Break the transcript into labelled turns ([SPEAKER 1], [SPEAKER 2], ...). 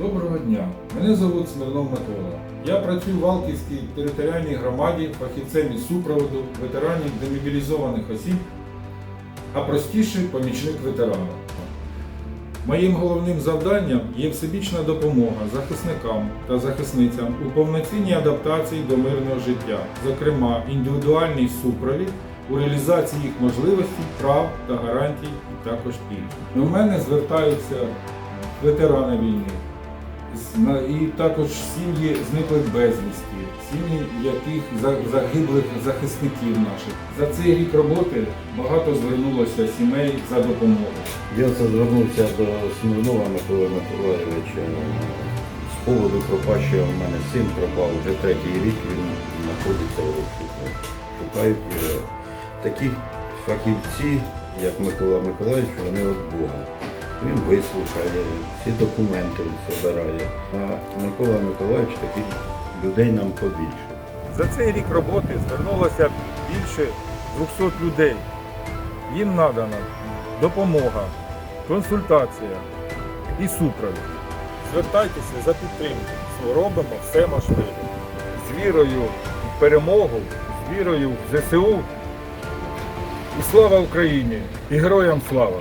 [SPEAKER 1] Доброго дня. Мене звуть Смирнов Микола. Я працюю в Алківській територіальній громаді фахівцем із супроводу ветеранів демобілізованих осіб, а простіше помічник ветерана. Моїм головним завданням є всебічна допомога захисникам та захисницям у повноцінній адаптації до мирного життя, зокрема індивідуальний супровід у реалізації їх можливостей, прав та гарантій і також пільг. До мене звертаються ветерани війни і також сім'ї зниклих безвісті, сім'ї яких загиблих захисників наших. За цей рік роботи багато звернулося сімей за допомогою.
[SPEAKER 2] Я звернувся до Смирнова Миколи Миколаєвича з поводу пропащого в мене син пропав. Вже третій рік він знаходиться в розшуку. Шукають. Такі фахівці, як Микола Миколаївич, вони від Бога. Він вислухає, всі документи збирає. А Микола Миколаївич таких людей нам побільше.
[SPEAKER 1] За цей рік роботи звернулося більше 200 людей. Їм надана допомога, консультація і супровід. Звертайтеся за підтримку. Робимо все можливе. З вірою в перемогу, з вірою в ЗСУ. І слава Україні! І героям слава!